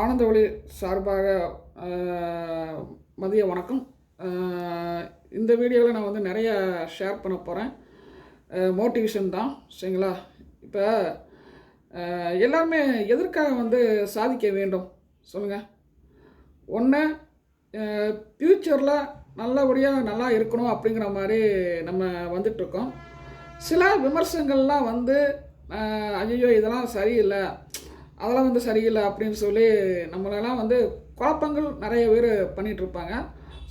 ஆனந்த ஒளி சார்பாக மதிய வணக்கம். இந்த வீடியோவில் நான் வந்து நிறைய ஷேர் பண்ண போகிறேன் மோட்டிவேஷன் தான் சரிங்களா? இப்போ எல்லாருமே எதற்காக வந்து சாதிக்க வேண்டும்? சொல்லுங்கள் ஒன்று ஃப்யூச்சரில் நல்லபடியாக நல்லா இருக்கணும் அப்படிங்கிற மாதிரி நம்ம வந்துட்ருக்கோம் சில விமர்சனங்கள்லாம் வந்து ஐயோ இதெல்லாம் சரியில்லை. அதெல்லாம் வந்து சரியில்லை அப்படின்னு சொல்லி நம்மளெல்லாம் வந்து குழப்பங்கள் நிறைய பேர் பண்ணிகிட்ருப்பாங்க.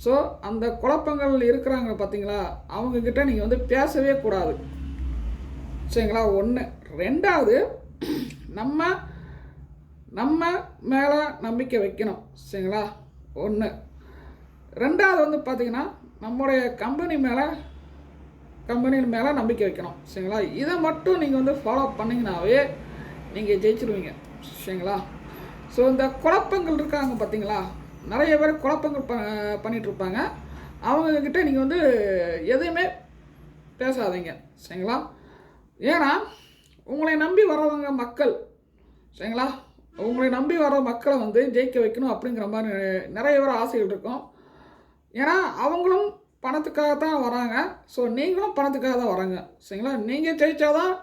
ஸோ அந்த குழப்பங்கள் இருக்கிறாங்க பார்த்தீங்களா? அவங்கக்கிட்ட நீங்கள் வந்து பேசவே கூடாது. சரிங்களா? ஒன்று ரெண்டாவது நம்ம நம்ம மேலே நம்பிக்கை வைக்கணும். சரிங்களா? ஒன்று ரெண்டாவது வந்து பார்த்திங்கன்னா நம்முடைய கம்பெனி மேலே கம்பெனியின் மேலே நம்பிக்கை வைக்கணும். சரிங்களா? இதை மட்டும் நீங்கள் வந்து ஃபாலோ பண்ணிங்கனாவே நீங்கள் ஜெயிச்சிருவீங்க. சரிங்களா? ஸோ இந்த குழப்பங்கள் இருக்காங்க பார்த்தீங்களா? நிறைய பேர் குழப்பங்கள் ப பண்ணிகிட்டு இருப்பாங்க. அவங்கக்கிட்ட நீங்கள் வந்து எதையுமே பேசாதீங்க. சரிங்களா? ஏன்னா உங்களை நம்பி வர்றவங்க மக்கள் சரிங்களா? உங்களை நம்பி வர மக்களை வந்து ஜெயிக்க வைக்கணும் அப்படிங்கிற மாதிரி நிறைய பேர் ஆசைகள் இருக்கும். ஏன்னா அவங்களும் பணத்துக்காக தான் வராங்க. ஸோ நீங்களும் பணத்துக்காக தான் வராங்க. சரிங்களா? நீங்கள் ஜெயித்தாதான்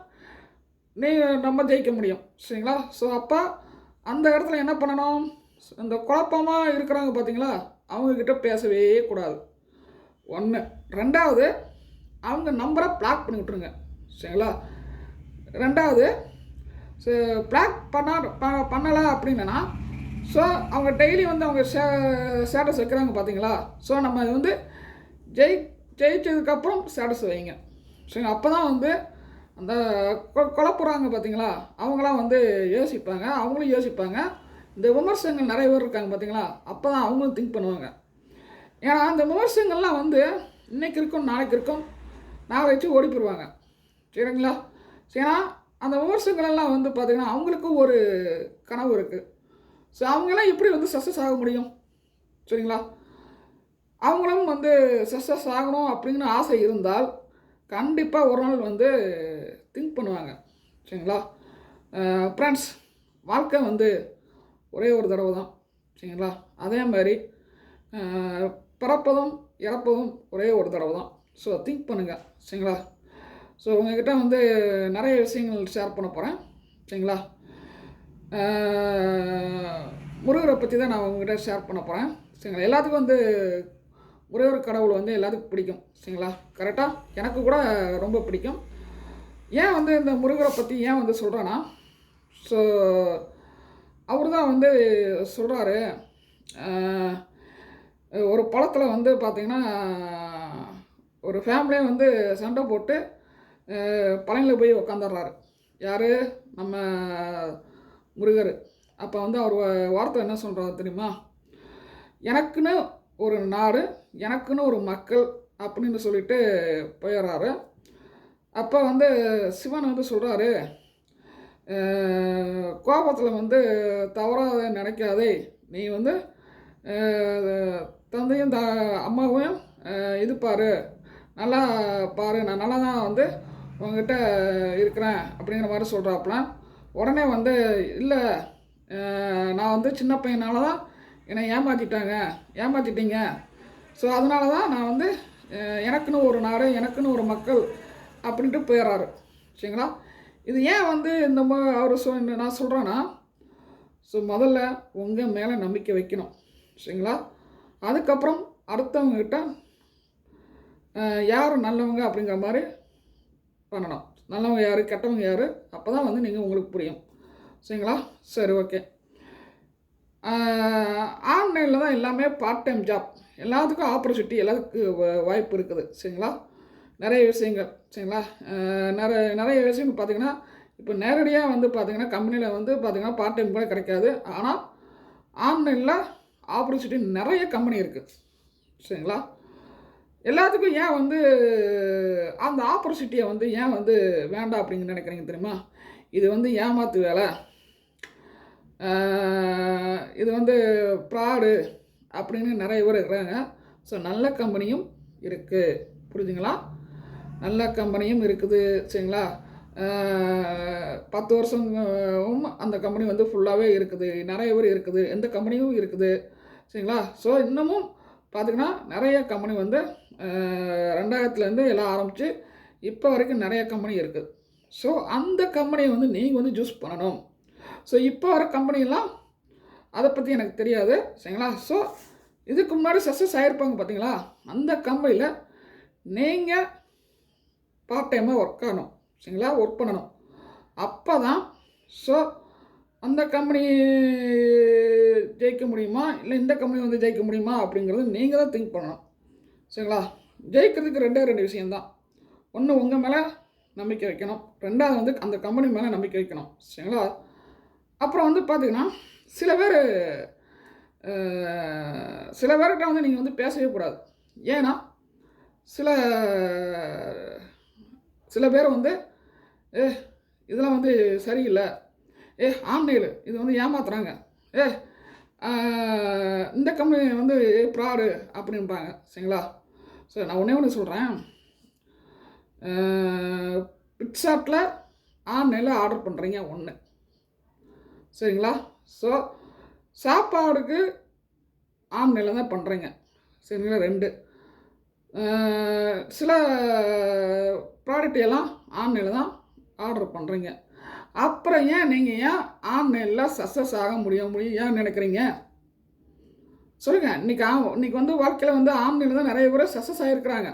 நீ நம்ம ஜெயிக்க முடியும். சரிங்களா? ஸோ அப்போ அந்த இடத்துல என்ன பண்ணணும்? இந்த குழப்பமாக இருக்கிறாங்க பார்த்தீங்களா அவங்கக்கிட்ட பேசவே கூடாது. ஒன்று ரெண்டாவது அவங்க நம்பரை பிளாக் பண்ணி விட்ருங்க சரிங்களா? ரெண்டாவது ஸோ பிளாக் பண்ண பண்ணலை அப்படின்னா ஸோ அவங்க டெய்லி வந்து அவங்க ஸ்டே ஸ்டேட்டஸ் வைக்கிறாங்க பார்த்தீங்களா ஸோ நம்ம இது வந்து ஜெயி ஜெயிச்சதுக்கப்புறம் ஸ்டேட்டஸ் வைங்க. சரிங்க அப்போ தான் வந்து அந்த கொ- குழப்புறாங்க பார்த்தீங்களா அவங்களாம் வந்து யோசிப்பாங்க. அவங்களும் யோசிப்பாங்க. இந்த விமர்சனங்கள் நிறைய பேர் இருக்காங்க பார்த்தீங்களா அப்போ தான் அவங்களும் திங்க் பண்ணுவாங்க. ஏன்னா அந்த விமர்சனங்கள்லாம் வந்து இன்னைக்கு இருக்கும் நாளைக்கு இருக்கும். நாளை வச்சு ஓடி போயிடுவாங்க சரிங்களா ஏன்னா அந்த விமர்சகங்களெல்லாம் வந்து பார்த்திங்கன்னா அவங்களுக்கும் ஒரு கனவு இருக்குது ஸோ அவங்களாம் எப்படி வந்து சக்ஸஸ் ஆக முடியும்? சரிங்களா? அவங்களும் வந்து சக்ஸஸ் ஆகணும் அப்படிங்கிற ஆசை இருந்தால் கண்டிப்பாக ஒரு நாள் வந்து திங்க் பண்ணுவாங்க. சரிங்களா? ஃப்ரெண்ட்ஸ் வாழ்க்கை வந்து ஒரே ஒரு தடவை தான் சரிங்களா? அதே மாதிரி பிறப்பதும் இறப்பதும் ஒரே ஒரு தடவை தான் ஸோ திங்க் பண்ணுங்கள் சரிங்களா? ஸோ உங்ககிட்ட வந்து நிறைய விஷயங்கள் ஷேர் பண்ண போகிறேன் சரிங்களா? முருகரை பற்றி தான் நான் உங்ககிட்ட ஷேர் பண்ண போகிறேன் சரிங்களா? எல்லாத்துக்கும் வந்து ஒரே ஒரு கடவுள் வந்து எல்லாத்துக்கும் பிடிக்கும். சரிங்களா? கரெக்டாக எனக்கு கூட ரொம்ப பிடிக்கும். ஏன் வந்து இந்த முருகரை பற்றி ஏன் வந்து சொல்கிறேன்னா ஸோ அவர் தான் வந்து சொல்கிறாரு ஒரு பழத்தில் வந்து பார்த்திங்கன்னா ஒரு ஃபேமிலியை வந்து சண்டை போட்டு பழனியில் போய் உக்காந்துடுறாரு யார்? நம்ம முருகர். அப்போ வந்து அவர் வ- வார்த்தை என்ன சொல்கிறாரு தெரியுமா? எனக்குன்னு ஒரு நாடு எனக்குன்னு ஒரு மக்கள் அப்படின்னு சொல்லிட்டு போயிடுறாரு அப்போ வந்து சிவன் வந்து சொல்கிறாரு கோபத்தில் வந்து தவறாக நினைக்காதே. நீ வந்து தந்தையும் த அம்மாவையும் இது பாரு. நல்லா பாரு. நான் நல்லா தான் வந்து உங்ககிட்ட இருக்கிறேன். அப்படிங்கிற மாதிரி சொல்கிறாப்புலாம் உடனே வந்து இல்லை நான் வந்து சின்ன பையனால தான் என்னை ஏமாற்றிட்டாங்க ஏமாற்றிட்டீங்க ஸோ அதனால தான் நான் வந்து எனக்குன்னு ஒரு நாடு எனக்குன்னு ஒரு மக்கள் அப்படின்ட்டு போயிடுறாரு சரிங்களா? இது ஏன் வந்து இந்த மா அவர் சொ நான் சொல்கிறேன்னா ஸோ முதல்ல உங்கள் மேலே நம்பிக்கை வைக்கணும். சரிங்களா? அதுக்கப்புறம் அடுத்தவங்கக்கிட்ட யார் நல்லவங்க அப்படிங்கிற மாதிரி பண்ணணும். நல்லவங்க யார் கெட்டவங்க யார் அப்போ தான் வந்து நீங்கள் உங்களுக்கு புரியும். சரிங்களா? சரி ஓகே. ஆன்லைனில் தான் எல்லாமே பார்ட் டைம் ஜாப் எல்லாத்துக்கும் ஆப்பர்ச்சுனிட்டி எல்லாத்துக்கும் வ- வாய்ப்பு இருக்குது. சரிங்களா? நிறைய விஷயங்கள் சரிங்களா? நிறைய நிறைய விஷயங்கள் பார்த்தீங்கன்னா இப்போ நேரடியாக வந்து பார்த்திங்கன்னா கம்பெனியில் வந்து பார்த்தீங்கன்னா பார்ட் டைம் கூட கிடைக்காது. ஆனால் ஆன்லைனில் ஆப்பர்ச்சுனிட்டி நிறைய கம்பெனி இருக்குது சரிங்களா? எல்லாத்துக்கும் ஏன் வந்து அந்த ஆப்பர்ச்சுனிட்டியை வந்து ஏன் வந்து வேண்டாம் அப்படின்னு நினைக்கிறீங்க தெரியுமா? இது வந்து ஏமாத்து வேலை. இது வந்து ப்ராடு அப்படின்னு நிறைய பேர் இருக்கிறாங்க. ஸோ நல்ல கம்பெனியும் இருக்குது புரிஞ்சுங்களா? நல்ல கம்பெனியும் இருக்குது சரிங்களா? பத்து வருஷமும் அந்த கம்பெனி வந்து ஃபுல்லாகவே இருக்குது. நிறைய பேர் இருக்குது. எந்த கம்பெனியும் இருக்குது சரிங்களா? ஸோ இன்னமும் பார்த்திங்கன்னா நிறைய கம்பெனி வந்து ரெண்டாயிரத்துலேருந்து எல்லாம் ஆரம்பித்து இப்போ வரைக்கும் நிறைய கம்பெனி இருக்குது ஸோ அந்த கம்பெனியை வந்து நீங்கள் வந்து சூஸ் பண்ணணும். ஸோ இப்போ வர கம்பெனிலாம் அதை பற்றி எனக்கு தெரியாது சரிங்களா? ஸோ இதுக்கு முன்னாடி சக்ஸஸ் ஆகிருப்பாங்க பார்த்தீங்களா அந்த கம்பெனியில் நீங்கள் பார்ட் டைமாக ஒர்க் ஆகணும். சரிங்களா ஒர்க் பண்ணணும். அப்போ தான் ஸோ அந்த கம்பெனி ஜெயிக்க முடியுமா? இல்லை இந்த கம்பெனி வந்து ஜெயிக்க முடியுமா? அப்படிங்கிறது நீங்கள் தான் திங்க் பண்ணணும். சரிங்களா? ஜெயிக்கிறதுக்கு ரெண்டே ரெண்டு விஷயந்தான் ஒன்று உங்கள் மேலே நம்பிக்கை வைக்கணும். ரெண்டாவது வந்து அந்த கம்பெனி மேலே நம்பிக்கை வைக்கணும். சரிங்களா? அப்புறம் வந்து பார்த்தீங்கன்னா சில பேர் சில பேர்கிட்ட வந்து நீங்கள் வந்து பேசவே கூடாது. ஏன்னா சில சில பேர் வந்து ஏ இதெல்லாம் வந்து சரியில்லை. ஏ ஆன்லைனு இது வந்து ஏமாத்துறாங்க. ஏ இந்த கம்பெனி வந்து ப்ராடு அப்படின்றாங்க. சரிங்களா? ஸோ நான் ஒன்றே ஒன்று சொல்கிறேன் பிட்சாப்பில் ஆன்லைனில் ஆர்டர் பண்ணுறீங்க ஒன்று சரிங்களா? ஸோ சாப்பாடுக்கு ஆன்லைனில் தான் பண்ணுறீங்க சரிங்களா? ரெண்டு. சில ப்ராடக்ட் எல்லாம் ஆன்லைனில் தான் ஆர்டர் பண்ணுறீங்க அப்புறம் ஏன் நீங்கள் ஏன் ஆன்லைனில் சக்ஸஸ் ஆக முடியும் முடியும் ஏன் நினைக்கிறீங்க? சொல்லுங்கள் இன்றைக்கி ஆ இன்றைக்கி வந்து வாழ்க்கையில் வந்து ஆன்லைனில் தான் நிறைய பேர் சக்ஸஸ் ஆகிருக்கிறாங்க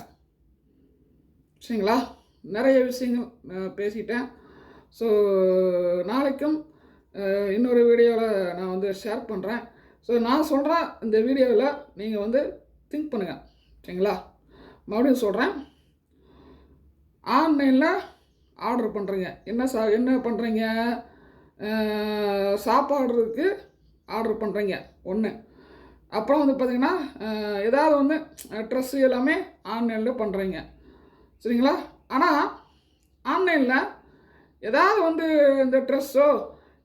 சரிங்களா? நிறைய விஷயங்கள் நான் பேசிட்டேன். ஸோ நாளைக்கும் இன்னொரு வீடியோவில் நான் வந்து ஷேர் பண்ணுறேன் ஸோ நான் சொல்கிறேன் இந்த வீடியோவில் நீங்கள் வந்து திங்க் பண்ணுங்கள் சரிங்களா? மறுபடியும் சொல்கிறேன் ஆன்லைனில் ஆர்டர் பண்ணுறீங்க என்ன சா என்ன பண்ணுறீங்க சாப்பாடுறதுக்கு ஆர்டர் பண்ணுறீங்க ஒன்று அப்புறம் வந்து பார்த்திங்கன்னா ஏதாவது வந்து ட்ரெஸ்ஸு எல்லாமே ஆன்லைனில் பண்ணுறீங்க சரிங்களா? ஆனால் ஆன்லைனில் ஏதாவது வந்து இந்த ட்ரெஸ்ஸோ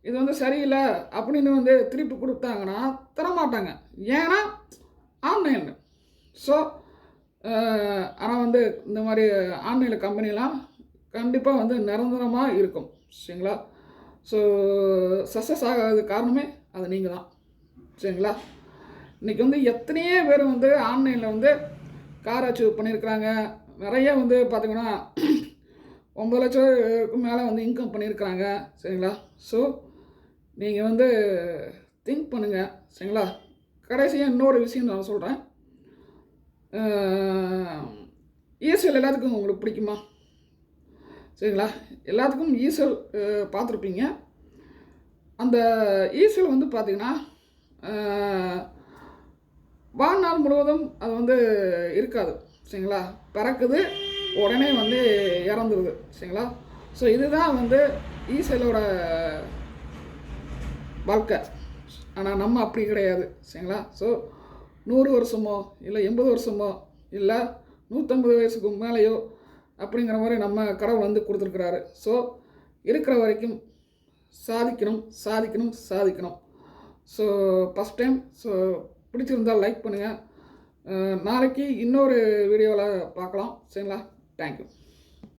இது வந்து சரியில்லை அப்படின்னு வந்து திருப்பி கொடுத்தாங்கன்னா தரமாட்டாங்க. ஏன்னா ஆன்லைனில் ஸோ ஆனால் வந்து இந்த மாதிரி ஆன்லைனில் கம்பெனிலாம் கண்டிப்பாக வந்து நிரந்தரமாக இருக்கும் சரிங்களா? ஸோ சக்ஸஸ் ஆகாத காரணமே அது நீங்கள் தான் சரிங்களா? இன்றைக்கி வந்து எத்தனையோ பேர் வந்து ஆன்லைனில் வந்து கார் அச்சீவ் பண்ணியிருக்கிறாங்க நிறைய வந்து பார்த்திங்கன்னா ஒம்பது லட்சத்துக்கு மேலே வந்து இன்கம் பண்ணியிருக்கிறாங்க சரிங்களா? ஸோ நீங்கள் வந்து திங்க் பண்ணுங்கள் சரிங்களா? கடைசியாக இன்னொரு விஷயம் நான் சொல்கிறேன் ஈசல் எல்லாத்துக்கும் உங்களுக்கு பிடிக்குமா? சரிங்களா? எல்லாத்துக்கும் ஈசல் பார்த்துருப்பீங்க. அந்த ஈசல் வந்து பார்த்திங்கன்னா வாழ்நாள் முழுவதும் அது வந்து இருக்காது. சரிங்களா? பிறக்குது உடனே வந்து இறந்துருது. சரிங்களா? ஸோ இதுதான் வந்து ஈசலோட வாழ்க்கை. ஆனால் நம்ம அப்படி கிடையாது. சரிங்களா? ஸோ நூறு வருஷமோ இல்லை எண்பது வருஷமோ இல்லை நூற்றம்பது வயசுக்கு மேலேயோ அப்படிங்கிற மாதிரி நம்ம கடவுள் வந்து கொடுத்துருக்குறாரு. ஸோ இருக்கிற வரைக்கும் சாதிக்கணும் சாதிக்கணும் சாதிக்கணும். ஸோ ஃபஸ்ட் டைம் ஸோ பிடிச்சிருந்தால் லைக் பண்ணுங்கள் நாளைக்கு இன்னொரு வீடியோவில் பார்க்கலாம். சரிங்களா? தேங்க்யூ